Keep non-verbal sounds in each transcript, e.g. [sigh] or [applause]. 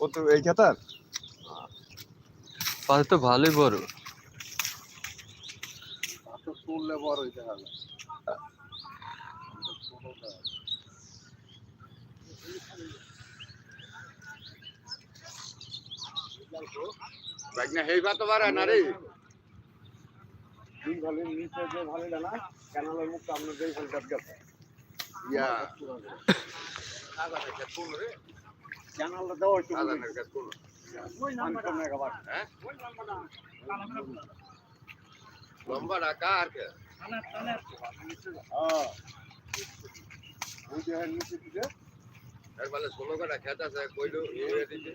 ও তো এই খেতার? পাতা তো ভালোই বড়। তো তুললে বড় হইতে হবে। বাইক না হেইবা তো পারে না রে দিন ভালো নিচে যে ভালো না ক্যানালের মুখটা আমরা যেই ফলটা গেছে ইয়া। একটু আদানের হ্যাঁ? লম্বা ঢাকা আর কে? হ্যাঁ। ওই যে নিচে দিকে। এর বলে ষোলো কাটা খেত আছে কইলো ইয়ে দিছে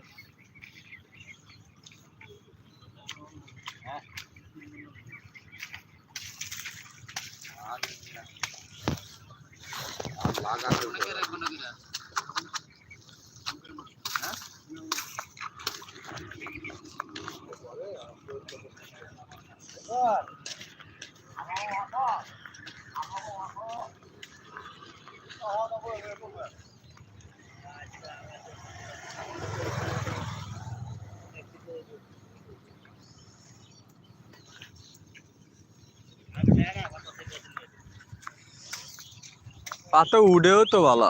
লাগানো পাতা উড়েও তো ভালো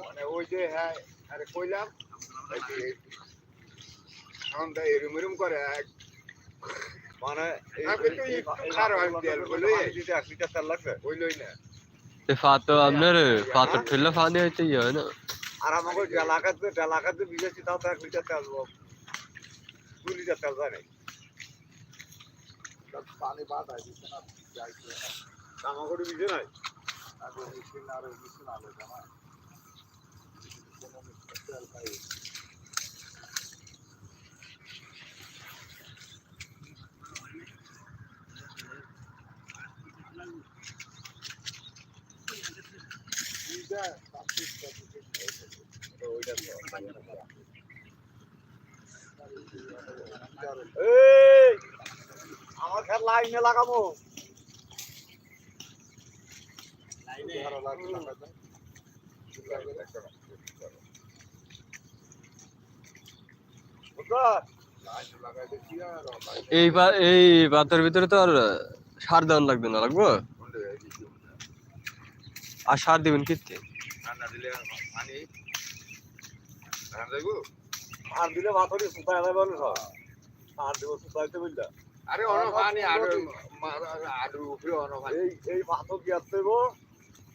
মানে ওই যে হ্যাঁ আরে কইলাম ওই যে আমরা এরম এরম করে মানে হয়ে গেল, গুলো বলে। পানি দিতে এক লিটার তেল লাগবে? কইলই না। পাতো আপনার পাথর ঠেললে পানি হইতে ইয়ে হয় না। আর আমাকে ডালাকাতে ডালাকাতে বিজেছি তাও তো এক লিটার তেল দু লিটার তেল যায় নাই। পানি বাদায় দিচ্ছে আমাকে বিজে নাই? আমার খের লাইনে লাগাবো। এই এই পাতার ভিতরে তো আর সার দেওয়ান লাগবে না লাগবো? আর সার দিবেন কিতে ঠান্ডা দিলে পানি আর দিলে ভাতরি সুতায় যাবে না সব আর দেবো সুতাইতে বুঝলা আরে অন পানি আর আর উপরে অন পানি এই এই ভাতও কি আসতে গো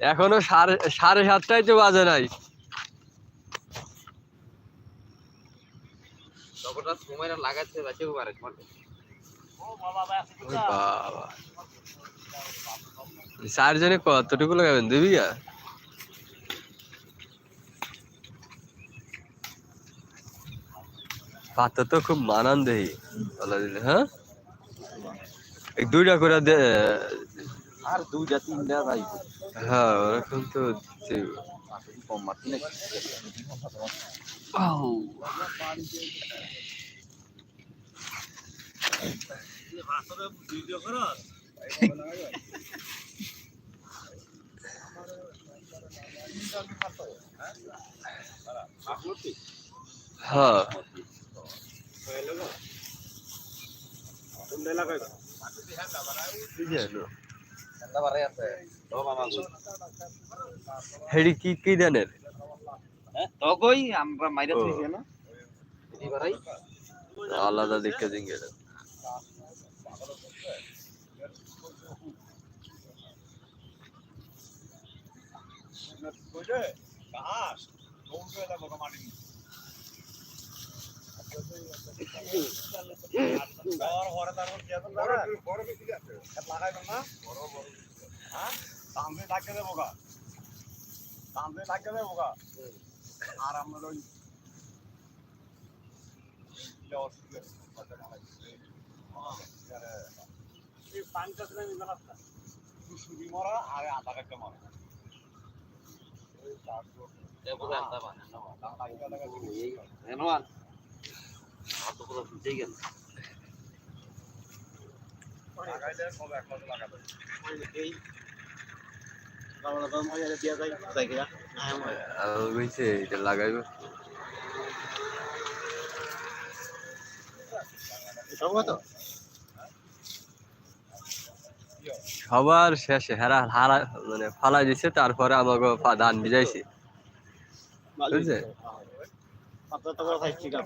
এখনও সাড়ে সাড়ে সাতটাই তো বাজে নাই। চারজনে কতটুকু লাগাবেন? দুই বিঘা? পাতা তো খুব মানান দেহি বলা দিলে হ্যাঁ? দুইটা করে দে আর দুইটা তিনটা ভাই হ্যাঁ ওরকম তো দেব। কম মারছি নাকি হ্যাঁ এলাকায় হেডি কি কি দেনের তগই আমরা মাইরা ও। তুইছি না? আলাদা দেখে দিঙ্গে আর আমরা ওই মরা আর আধা কাটতে মরা। এনওয়ান আতো পুরো ফুটে গেল লাগাইলে সব এক মাসে লাগাবে এই কারণ তো মাঝে দিয়া যায় জায়গা আমি কইছে এটা লাগাইব। সবার শেষে হেরা হারা মানে ফালাই দিছে তারপরে আমাকে ধান ভিজাইছে। বুঝছে পাতা তো বড় খাইছি গা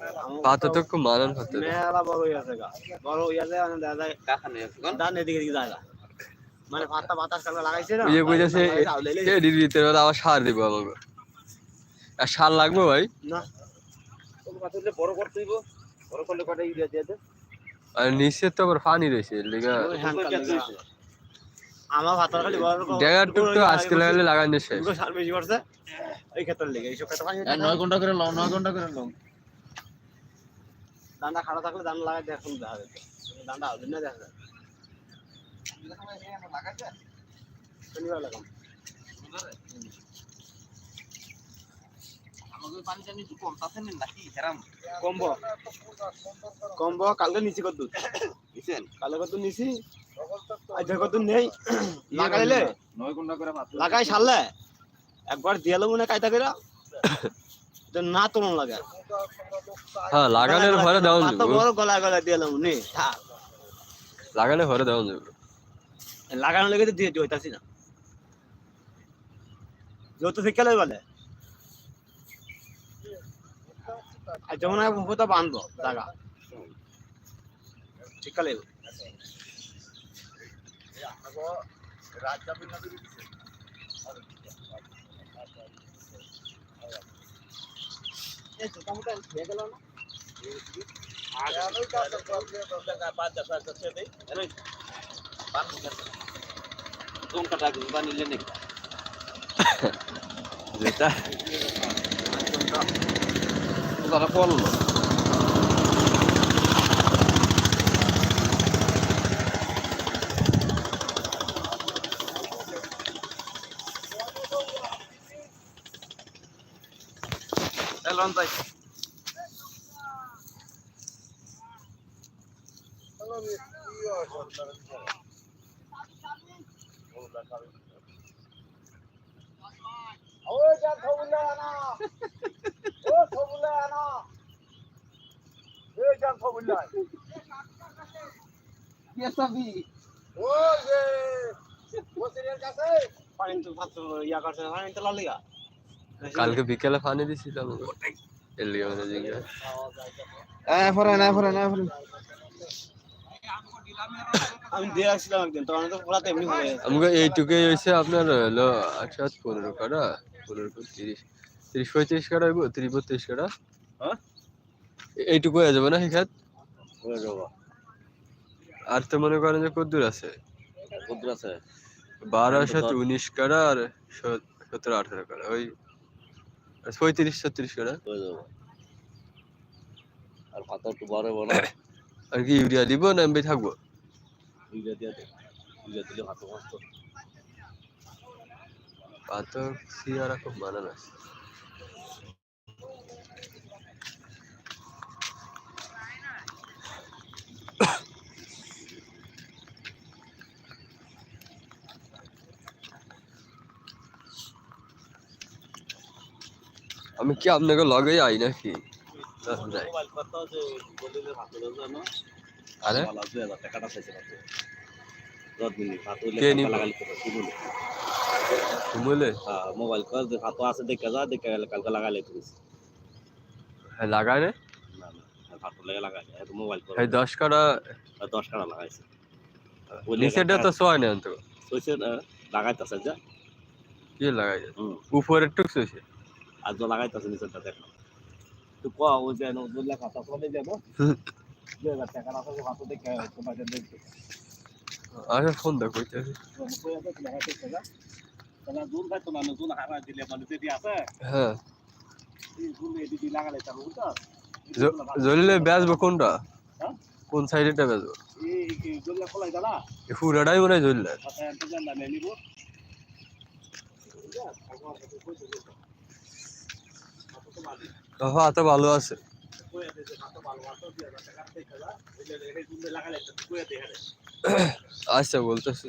পাতা তো খুব মানান হতো মেলা বড় গা। বড় মানে দাদা কাখানে দান এদিকে দিকে যায় মানে পাতা বাতাস কালকে লাগাইছে না? ওই কইতাছে এডির ভিতরে আবার সার দিব আমাকে আর সার লাগবে ভাই? না। তোর কথা হলে বড় করতে হইব বড় করলে কটা ইউরিয়া দিয়ে দে। আর নিচে তো আবার পানি রয়েছে লিগা। আমার ভাতার খালি ডেগার টুক তো আজকে লাগালে লাগান দিছে সার বেশি পড়ছে এই ক্ষেত্রে লেগে এইসব ক্ষেত্রে পানি নয় ঘণ্টা করে লাও নয় ঘণ্টা করে লাও। দান্ডা খাড়া থাকলে দান্ডা লাগাই দেখুন দেখা যাবে দান্ডা হবে না দেখা যাবে শনিবার লাগাম কম্ব। কম্ব কালকে নিচি কত কালকে কত নিছি। আজ কত নেই [coughs] লাগাইলে? নয় ঘণ্টা করে ভাত লাগাই সারলে? একবার দিয়ালো মনে কায়দা করে [coughs] না তোলন লাগে। হ্যাঁ লাগানোর ঘরে দেওয়া পাতা যাবে। বড় গলা গলা দিয়ালাম নে থাক। লাগানোর ঘরে দেওয়া লাগানো লেগে তো দিয়ে হইতাছি না। যত বলে আর যেমন তো বাঁধবো জায়গা শিক্ষালে রাত যাবে না দিদি যেটা তারা পড়ল ওই যা ও খবুলে আনা এই যা খবুলে ও যে ওসিরের কাছে পানি তো পাত্র ইয়া করছে পানি তো লালিগা কালকে বিকেলে পানি মানে হ্যাঁ ফরে না ফরে না ফরে আমি দিয়ে রাখছিলাম একদিন তখন তো পুরাতে এমনি হয়ে গেছে। আমাকে এইটুকুই হয়েছে আপনার হলো আচ্ছা পনেরো কাটা পনেরো তিরিশ তিরিশ পঁয়ত্রিশ কাটা হইব তিরিশ বত্রিশ কাটা হ্যাঁ? এইটুকু হয়ে যাবে না হয়ে আর তো মনে করেন যে কদ্দুর আছে? কদ্দুর আছে। বারো আমি ধর- উনিশ কাটা আর সতেরো আঠারো কাটা ওই পঁয়ত্রিশ ছত্রিশ যাব। আর পাতা একটু বড় বড় [coughs] আর কি ইউরিয়া দিব না এমবি থাকব? ইউরিয়া দিয়ে ইউরিয়া দিলে ভাত পাতক সিয়ারা খুব মানান আছে আমি কি আপনাকে লগে আই নাকি তা যাই। মোবাইল কত যে বলিলে ভাত দেওয়ার জন্য আরে ভালো দুই হাজার টাকাটা চাইছে দশ মিনিট হাত হইলে কে কালকে নিব? লাগালি তো কি বলে বলে হ্যাঁ মোবাইল কল যে হাত আছে দেখে যা দেখে গেলে কালকে লাগালে তো হ্যাঁ লাগায় না না হাত লেগে লাগাই এত মোবাইল কল এই দশ কাটা দশ টাকা লাগাইছে। নিচেটা তো সোয়া নেই তো সইছে লাগাইতেছে যা। কি লাগাই উপরে টুক সইছে আর তো লাগাইতেছে নিচেরটা দেখো। তো ক ও যে নজরুল্লাহ খাতা করে যাব? [laughs] দুই হাজার টাকা রাখা হাতে দেখে তোমার দেখতে আচ্ছা ফোন দেখো কইতেছি তাহলে দূর খাইতো না নতুন হারা দিলে মানে যদি আছে হ্যাঁ। লাগালে তার জ্বললে বেচবো কোনটা? কোন সাইডেটা বেচবো? জল্লা পুরাটাই মনে হয় জ্বললে। আচ্ছা এত জানলা নেই নিব হ্যাঁ তো ভালো আছে। আচ্ছা বলতেছি।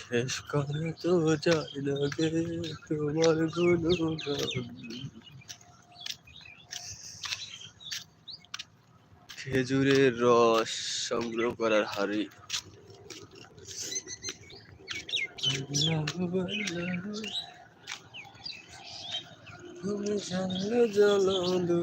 শেষ করে তো যায় না গে তোমার গুণগান খেজুরের রস সংগ্রহ করার হারি। তুমি জানলে জ্বালালো